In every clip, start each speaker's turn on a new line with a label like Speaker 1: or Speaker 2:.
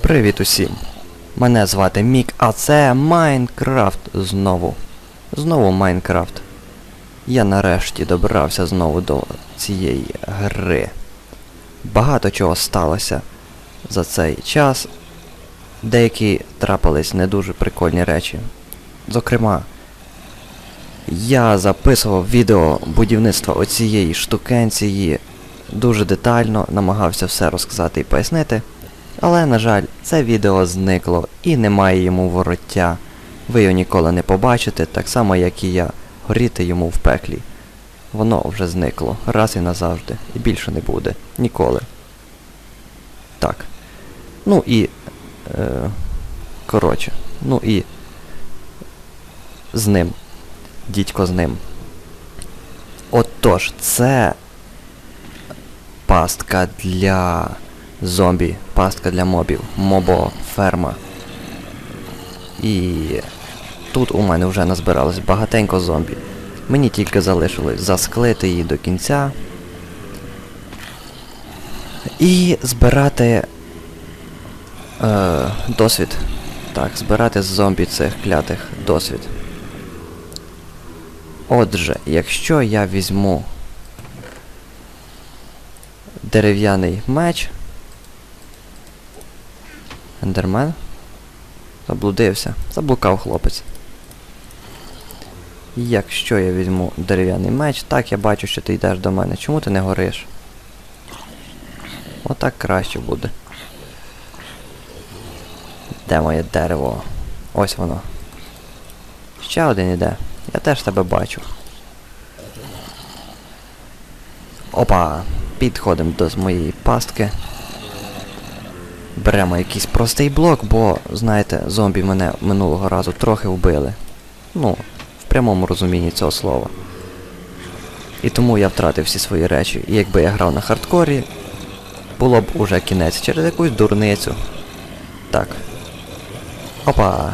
Speaker 1: Привіт усім! Мене звати Мік, а це Майнкрафт знову. Знову Майнкрафт. Я нарешті добрався знову до цієї гри. Багато чого сталося за цей час. Деякі трапились не дуже прикольні речі. Зокрема, я записував відео будівництва оцієї штукенції дуже детально, намагався все розказати і пояснити. Але, на жаль, це відео зникло і немає йому вороття. Ви його ніколи не побачите, так само як і я, горіти йому в пеклі. Воно вже зникло, раз і назавжди, і більше не буде. Ніколи. Так. Ну і. Е, коротше. Ну і. З ним. Дідько з ним. Отож, це пастка для зомбі, пастка для мобів, мобоферма. І тут у мене вже назбиралось багатенько зомбі. Мені тільки залишилось засклити її до кінця. І збирати е, досвід. Так, збирати з зомбі цих клятих досвід. Отже, якщо я візьму дерев'яний меч. Ендермен. Заблудився. Заблукав хлопець. Якщо я візьму дерев'яний меч, так я бачу, що ти йдеш до мене. Чому ти не гориш? Отак краще буде. Де моє дерево? Ось воно. Ще один іде. Я теж тебе бачу. Опа! Підходимо до моєї пастки. Беремо якийсь простий блок, бо, знаєте, зомбі мене минулого разу трохи вбили. Ну, прямому розумінні цього слова. І тому я втратив всі свої речі. І якби я грав на хардкорі, було б уже кінець через якусь дурницю. Так. Опа.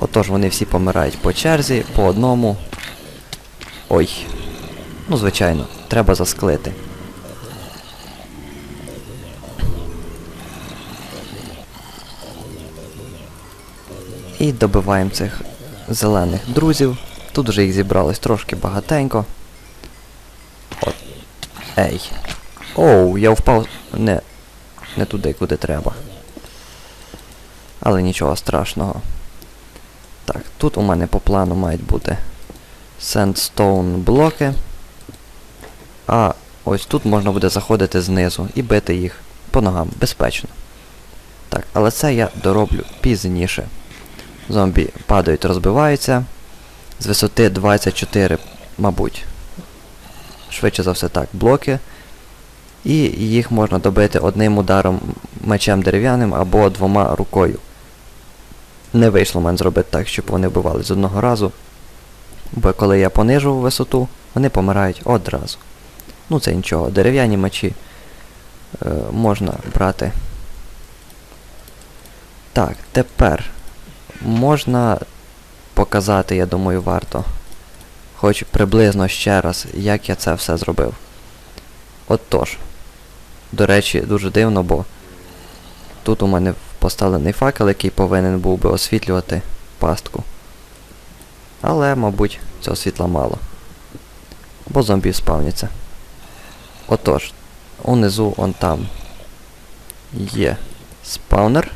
Speaker 1: Отож вони всі помирають по черзі, по одному. Ой. Ну, звичайно, треба засклити. І добиваємо цих зелених друзів. Тут вже їх зібралось трошки багатенько. От. Ей. Оу, я впав не, не туди, куди треба. Але нічого страшного. Так, тут у мене по плану мають бути сендстоун блоки. А ось тут можна буде заходити знизу і бити їх по ногам безпечно. Так, але це я дороблю пізніше. Зомбі падають, розбиваються. З висоти 24, мабуть. Швидше за все так, блоки. І їх можна добити одним ударом мечем дерев'яним або двома рукою. Не вийшло мене зробити так, щоб вони вбивали з одного разу. Бо коли я понижував висоту, вони помирають одразу. Ну це нічого, дерев'яні мечі е, можна брати. Так, тепер можна показати, я думаю, варто. Хоч приблизно ще раз, як я це все зробив. Отож. До речі, дуже дивно, бо тут у мене поставлений факел, який повинен був би освітлювати пастку. Але, мабуть, цього світла мало. Бо зомбі спавняться. Отож, унизу он там є спаунер.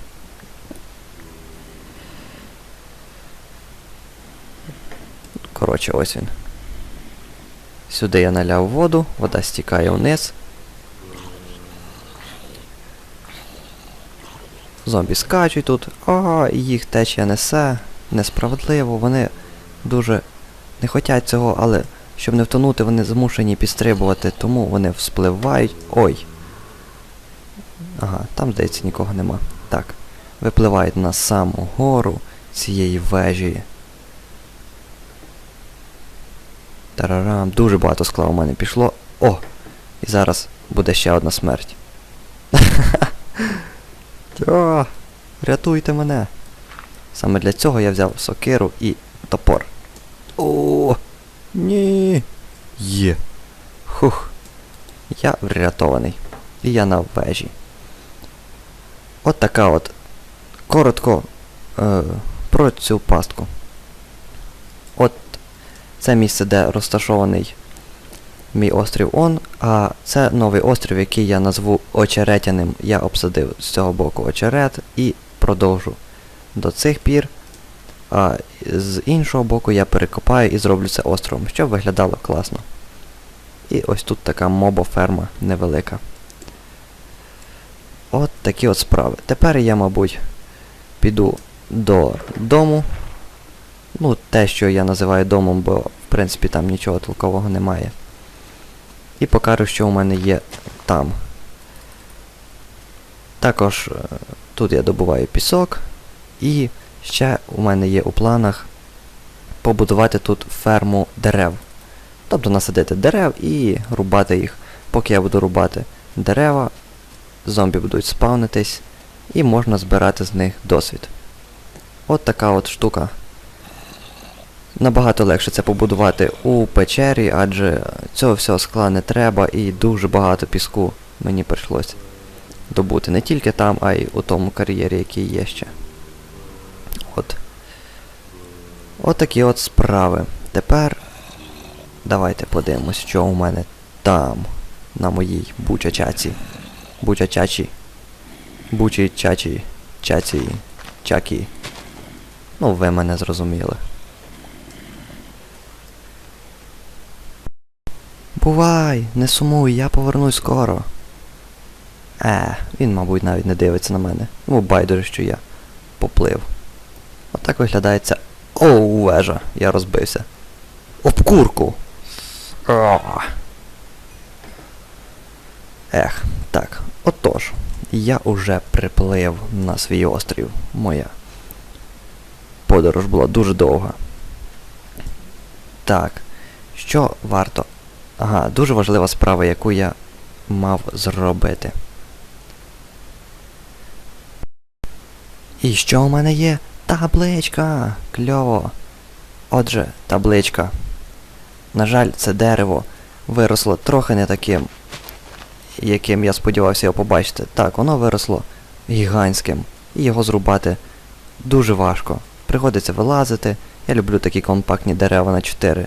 Speaker 1: Коротше, ось він. Сюди я наляв воду, вода стікає вниз. Зомбі скачуть тут, ага, їх течія несе. Несправедливо, вони дуже не хочуть цього, але щоб не втонути, вони змушені підстрибувати, тому вони вспливають. Ой. Ага, там, здається, нікого нема. Так. Випливають на саму гору цієї вежі. Тарарам, дуже багато скла у мене пішло. О! І зараз буде ще одна смерть. Рятуйте мене. Саме для цього я взяв сокиру і топор. О, ні. Є. Хух. Я врятований. І я на вежі. От така от. Коротко е, про цю пастку. Це місце, де розташований мій острів Он, а це новий острів, який я назву Очеретяним. Я обсадив з цього боку очерет і продовжу до цих пір. А з іншого боку я перекопаю і зроблю це островом, щоб виглядало класно. І ось тут така мобоферма невелика. От такі от справи. Тепер я, мабуть, піду до дому. Ну, те, що я називаю домом, бо в принципі там нічого толкового немає. І покажу, що у мене є там. Також е, тут я добуваю пісок. І ще у мене є у планах побудувати тут ферму дерев. Тобто насадити дерев і рубати їх. Поки я буду рубати дерева, зомбі будуть спавнитись і можна збирати з них досвід. От така от штука. Набагато легше це побудувати у печері, адже цього всього скла не треба і дуже багато піску мені прийшлось добути не тільки там, а й у тому кар'єрі, який є ще. От. От такі от справи. Тепер давайте подивимось, що у мене там, на моїй бучачаці. Бучачачі. Бучі чачі. Чаці. Чакі. Ну, ви мене зрозуміли. Бувай, не сумуй, я повернусь скоро. Е, він, мабуть, навіть не дивиться на мене. Ну, байдуже, що я поплив. Отак виглядає ця... Оу, вежа, я розбився. Об курку! Ех, так, отож, я уже приплив на свій острів. Моя подорож була дуже довга. Так, що варто Ага, дуже важлива справа, яку я мав зробити. І що у мене є? Табличка! Кльово. Отже, табличка. На жаль, це дерево виросло трохи не таким, яким я сподівався його побачити. Так, воно виросло гігантським. І його зрубати дуже важко. Приходиться вилазити. Я люблю такі компактні дерева на 4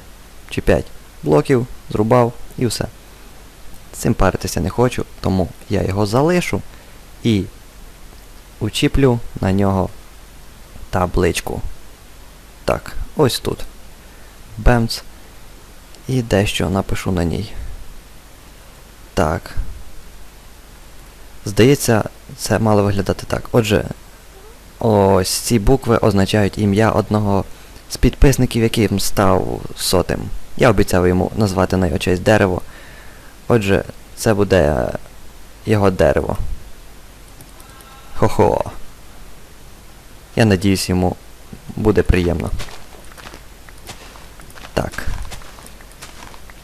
Speaker 1: чи 5 блоків, зрубав і все. Цим паритися не хочу, тому я його залишу і учіплю на нього табличку. Так, ось тут. Бемц. І дещо напишу на ній. Так. Здається, це мало виглядати так. Отже, ось ці букви означають ім'я одного з підписників, яким став сотим. Я обіцяв йому назвати на його честь дерево. Отже, це буде його дерево. Хо-хо. Я надіюсь, йому буде приємно. Так.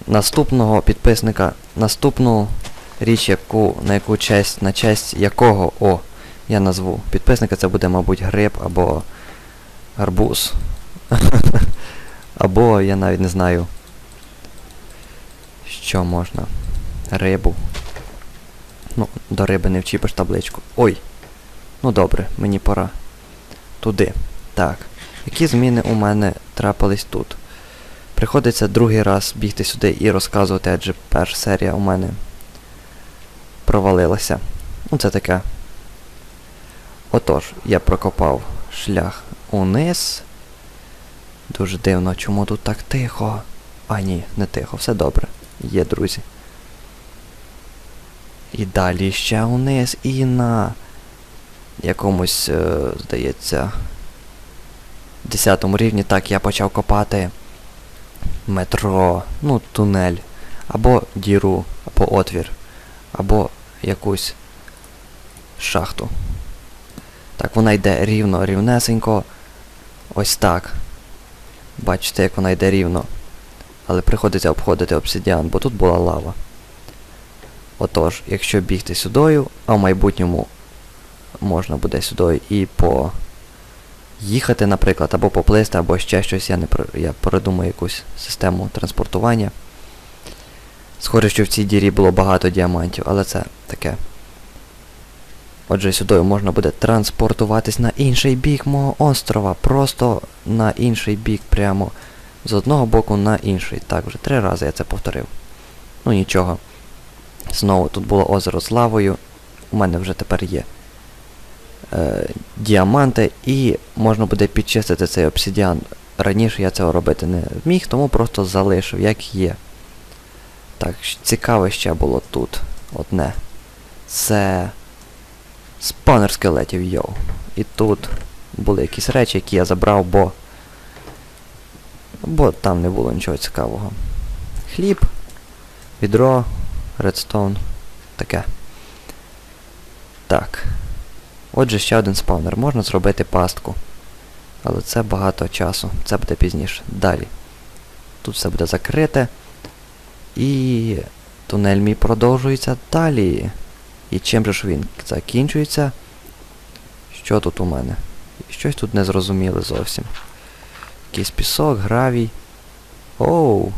Speaker 1: Наступного підписника, наступну річ, яку, на яку честь, на честь якого, о, я назву. Підписника це буде, мабуть, гриб або гарбуз. Або я навіть не знаю. Що можна? Рибу. Ну, до риби не вчіпиш табличку. Ой! Ну добре, мені пора. Туди. Так. Які зміни у мене трапились тут? Приходиться другий раз бігти сюди і розказувати, адже перша серія у мене провалилася. Ну це таке. Отож, я прокопав шлях униз. Дуже дивно, чому тут так тихо? А ні, не тихо, все добре. Є, друзі. І далі ще униз і на якомусь, е, здається, 10 рівні так я почав копати метро, ну, тунель, або діру, або отвір, або якусь шахту. Так, вона йде рівно, рівнесенько. Ось так. Бачите, як вона йде рівно. Але приходиться обходити обсидіан, бо тут була лава. Отож, якщо бігти сюдою, а в майбутньому можна буде сюди і по їхати, наприклад, або поплисти, або ще щось, я не я придумаю якусь систему транспортування. Схоже, що в цій дірі було багато діамантів, але це таке. Отже, сюди можна буде транспортуватись на інший бік мого острова. Просто на інший бік, прямо з одного боку на інший. Так, вже три рази я це повторив. Ну нічого. Знову тут було озеро з лавою. У мене вже тепер є е, діаманти, і можна буде підчистити цей обсидіан. Раніше я цього робити не зміг, тому просто залишив, як є. Так, цікаве ще було тут одне. Це спанер скелетів, йоу. І тут були якісь речі, які я забрав, бо. Бо там не було нічого цікавого. Хліб, відро, редстоун, таке. Так. Отже, ще один спаунер. Можна зробити пастку. Але це багато часу. Це буде пізніше. Далі. Тут все буде закрите. І тунель мій продовжується далі. І чим же ж він закінчується? Що тут у мене? Щось тут не зрозуміло зовсім. Якийсь пісок, гравій. Оу!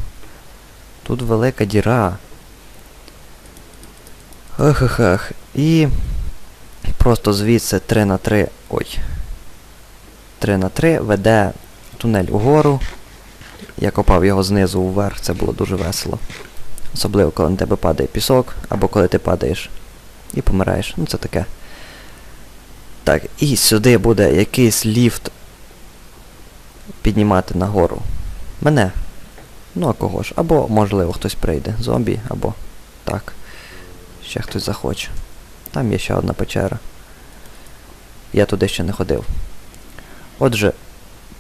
Speaker 1: Тут велика діра. Ах-ах-ах. І просто звідси 3 на 3. Ой. 3 на 3 веде тунель угору. Я копав його знизу вверх, це було дуже весело. Особливо, коли на тебе падає пісок, або коли ти падаєш і помираєш. Ну це таке. Так, і сюди буде якийсь ліфт піднімати нагору. Мене. Ну а кого ж? Або, можливо, хтось прийде. Зомбі, або так. Ще хтось захоче. Там є ще одна печера. Я туди ще не ходив. Отже,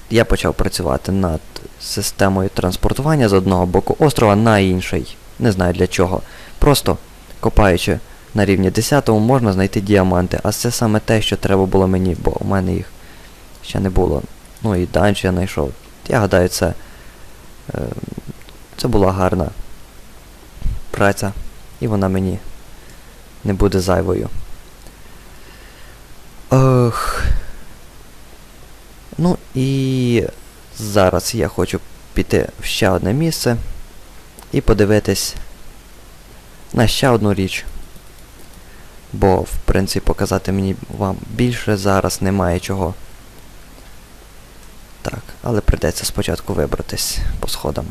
Speaker 1: я почав працювати над системою транспортування з одного боку острова на інший. Не знаю для чого. Просто копаючи на рівні 10 можна знайти діаманти, а це саме те, що треба було мені, бо у мене їх ще не було. Ну і данж я знайшов. Я гадаю, це, е, це була гарна праця, і вона мені не буде зайвою. Ох. Ну і зараз я хочу піти в ще одне місце і подивитись на ще одну річ. Бо, в принципі, показати мені вам більше зараз немає чого. Але прийдеться спочатку вибратись по сходам.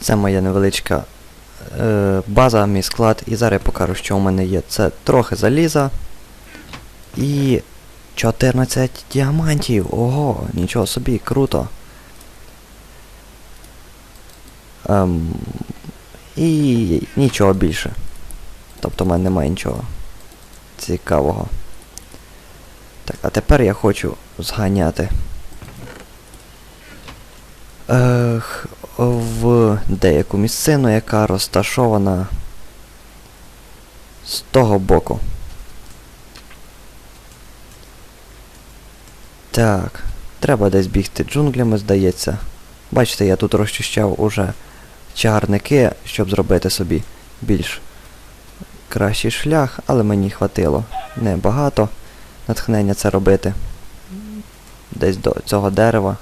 Speaker 1: Це моя невеличка е, база, мій склад, і зараз я покажу, що у мене є. Це трохи заліза і 14 діамантів. Ого, нічого собі, круто. Ем, і нічого більше. Тобто в мене немає нічого цікавого. Так, а тепер я хочу зганяти. Ех, в деяку місцину, яка розташована з того боку. Так, треба десь бігти джунглями, здається. Бачите, я тут розчищав уже чагарники, щоб зробити собі більш кращий шлях, але мені хватило небагато натхнення це робити. Десь до цього дерева.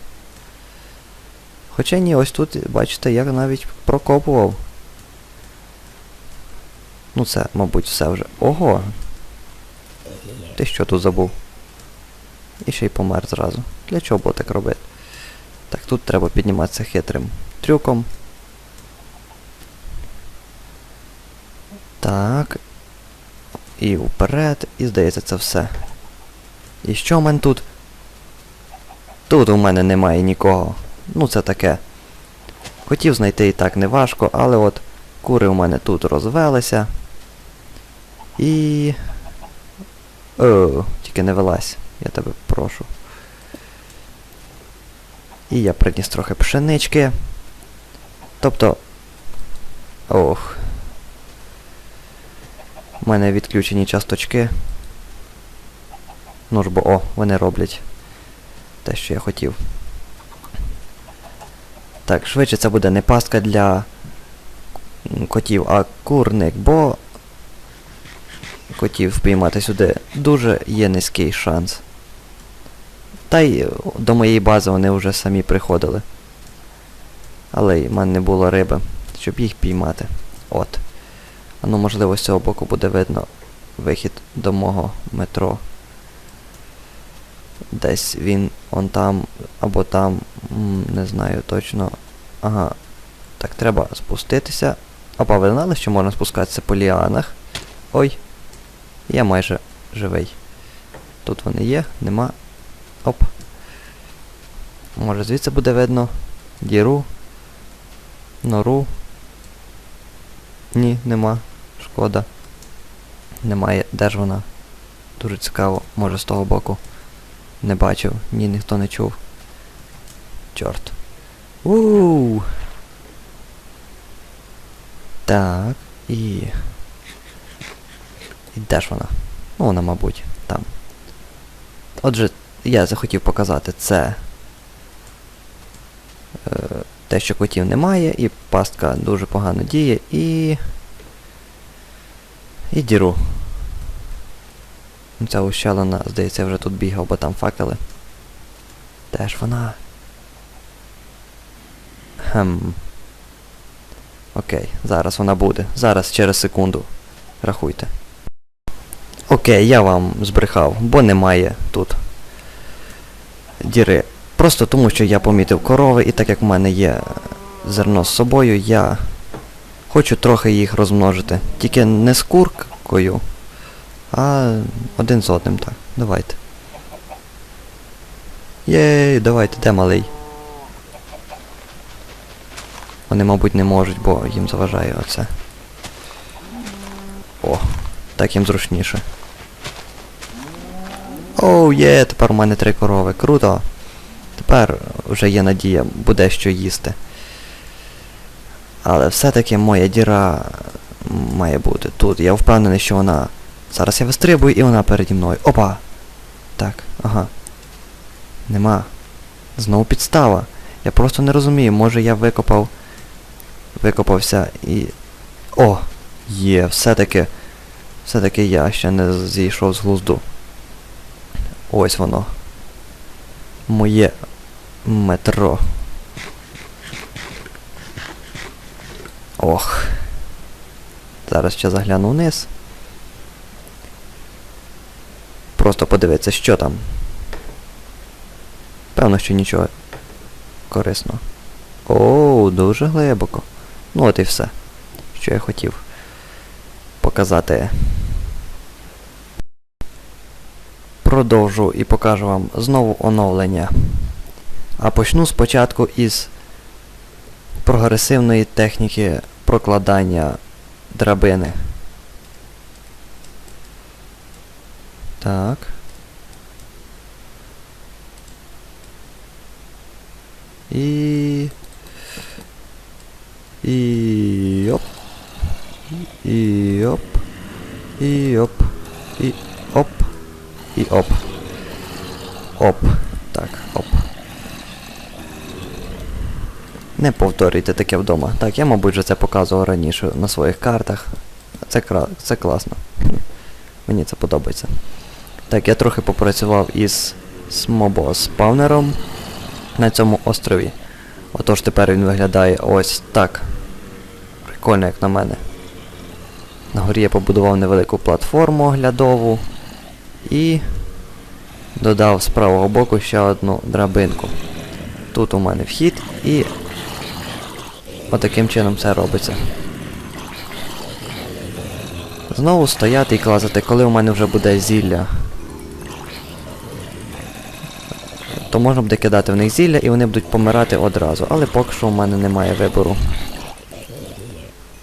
Speaker 1: Хоча ні, ось тут, бачите, я навіть прокопував. Ну це, мабуть, все вже. Ого! Ти що тут забув? І ще й помер зразу. Для чого було так робити? Так, тут треба підніматися хитрим трюком. Так. І вперед, і здається, це все. І що в мене тут? Тут у мене немає нікого. Ну це таке. Хотів знайти і так неважко, але от кури у мене тут розвелися. І... О, тільки не вилазь, я тебе прошу. І я приніс трохи пшенички. Тобто... Ох. У мене відключені часточки. Ну ж бо, о, вони роблять те, що я хотів. Так, швидше це буде не пастка для котів, а курник, бо котів впіймати сюди дуже є низький шанс. Та й до моєї бази вони вже самі приходили. Але в мене не було риби, щоб їх піймати. От. А ну можливо з цього боку буде видно вихід до мого метро. Десь він он там або там, не знаю точно. Ага. Так, треба спуститися. Опа, ви знали, що можна спускатися по ліанах? Ой. Я майже живий. Тут вони є, нема. Оп. Може звідси буде видно. Діру. Нору. Ні, нема. Шкода. Немає. Де ж вона? Дуже цікаво. Може з того боку. Не бачив. Ні, ніхто не чув. Чорт. Ууу. Так. І. І де ж вона? Ну, вона, мабуть, там. Отже, я захотів показати це. Е, те, що котів немає, і пастка дуже погано діє, і. І діру. Ця ущелина, здається, вже тут бігав, бо там факели. Де ж вона? Хм. Окей, зараз вона буде. Зараз через секунду. Рахуйте. Окей, я вам збрехав, бо немає тут діри. Просто тому, що я помітив корови, і так як в мене є зерно з собою, я хочу трохи їх розмножити. Тільки не з куркою, а один з одним, так. Давайте. Єй, давайте, де малий? Вони, мабуть, не можуть, бо їм заважає оце. О, так їм зручніше. Оу, є, тепер у мене три корови. Круто. Тепер вже є надія, буде що їсти. Але все-таки моя діра має бути тут. Я впевнений, що вона. Зараз я вистрибую і вона переді мною. Опа! Так, ага. Нема. Знову підстава. Я просто не розумію, може я викопав. Викопався і. О! Є, все-таки. Все-таки я ще не зійшов з глузду. Ось воно. Моє метро. Ох. Зараз ще загляну вниз. Просто подивитися, що там. Певно, що нічого корисного. Оу, дуже глибоко. Ну от і все. Що я хотів показати. Продовжу і покажу вам знову оновлення. А почну спочатку із прогресивної техніки прокладання драбини. Так. І... І... оп. І оп. І оп. І оп. І оп. Оп. Так, оп. Не повторюйте таке вдома. Так, я, мабуть, вже це показував раніше на своїх картах. Це, кра... це класно. Мені це подобається. Так, я трохи попрацював із смобо-спавнером на цьому острові. Отож тепер він виглядає ось так. Прикольно, як на мене. На горі я побудував невелику платформу оглядову і додав з правого боку ще одну драбинку. Тут у мене вхід і отаким чином все робиться. Знову стояти і клазати, коли у мене вже буде зілля. То можна буде кидати в них зілля і вони будуть помирати одразу. Але поки що у мене немає вибору.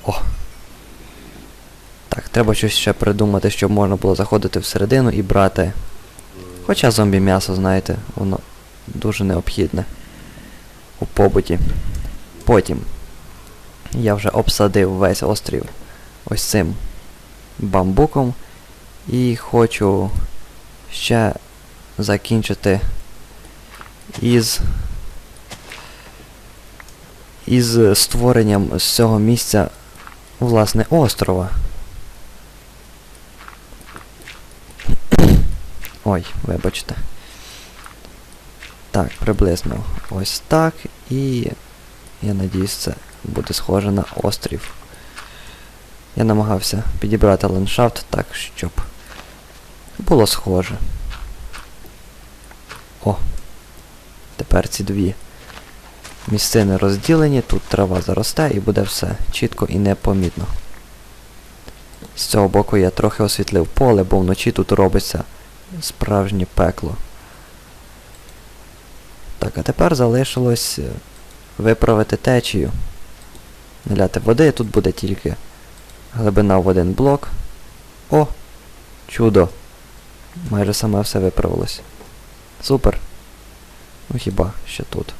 Speaker 1: О! Так, треба щось ще придумати, щоб можна було заходити всередину і брати. Хоча зомбі м'ясо, знаєте, воно дуже необхідне у побуті. Потім я вже обсадив весь острів ось цим бамбуком і хочу ще закінчити із із створенням з цього місця власне, острова. Ой, вибачте. Так, приблизно ось так. І я надіюсь, це буде схоже на острів. Я намагався підібрати ландшафт так, щоб було схоже. О! Тепер ці дві місцини розділені, тут трава заросте і буде все чітко і непомітно. З цього боку я трохи освітлив поле, бо вночі тут робиться справжнє пекло. Так, а тепер залишилось е, виправити течію. Наляти води, тут буде тільки глибина в один блок. О! Чудо! Майже саме все виправилось. Супер. Ну хіба ще тут.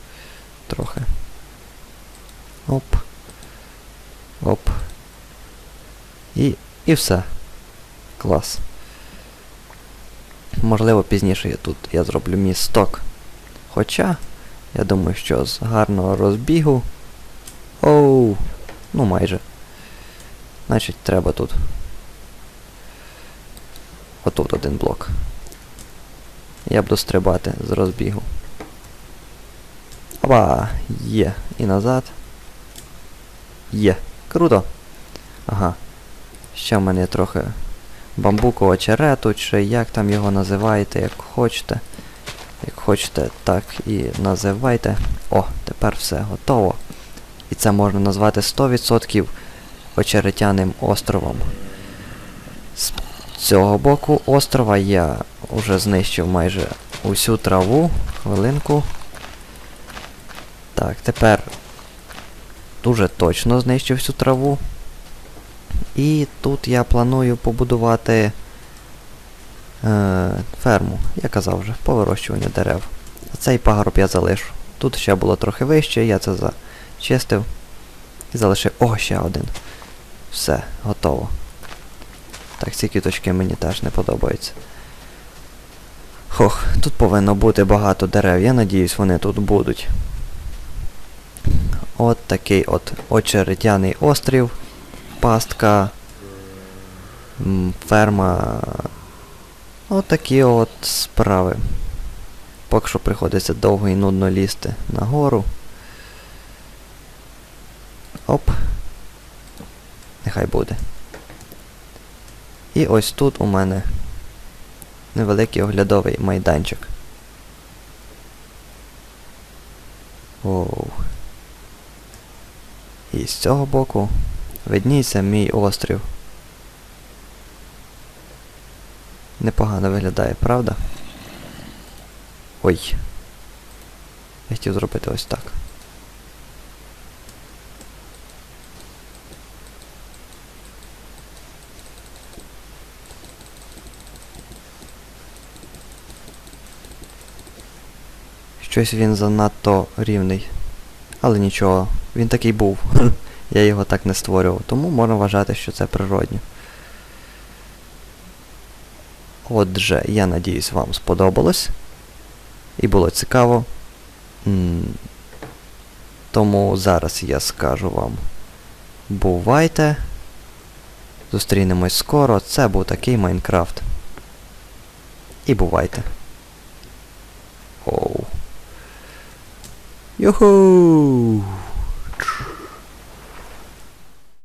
Speaker 1: Трохи. Оп. Оп. І. і все. Клас. Можливо, пізніше я тут я зроблю місток. Хоча, я думаю, що з гарного розбігу. Оу! Ну майже. Значить, треба тут. Отут один блок. Я буду стрибати з розбігу. Опа! Є. І назад. Є. Круто. Ага. Ще в мене трохи бамбукового черету, чи як там його називаєте, як хочете. Як хочете, так і називайте. О, тепер все готово. І це можна назвати 100% очеретяним островом. З цього боку острова я вже знищив майже усю траву. Хвилинку. Так, тепер дуже точно знищив всю траву. І тут я планую побудувати е, ферму, я казав вже, по вирощуванню дерев. Цей пагорб я залишу. Тут ще було трохи вище, я це зачистив. І залишив. О, ще один. Все, готово. Так, ці квіточки мені теж не подобаються. Хох, тут повинно бути багато дерев, я надіюсь, вони тут будуть. От такий от очеретяний острів, пастка, ферма. От такі от справи. Поки що приходиться довго і нудно лізти нагору. Оп. Нехай буде. І ось тут у мене невеликий оглядовий майданчик. Оу. І з цього боку видніється мій острів. Непогано виглядає, правда? Ой. Я хотів зробити ось так. Щось він занадто рівний. Але нічого, він такий був. Я його так не створював, тому можна вважати, що це природньо. Отже, я надіюсь, вам сподобалось. І було цікаво. Тому зараз я скажу вам. Бувайте. Зустрінемось скоро. Це був такий Майнкрафт. І бувайте. Оу. Юху!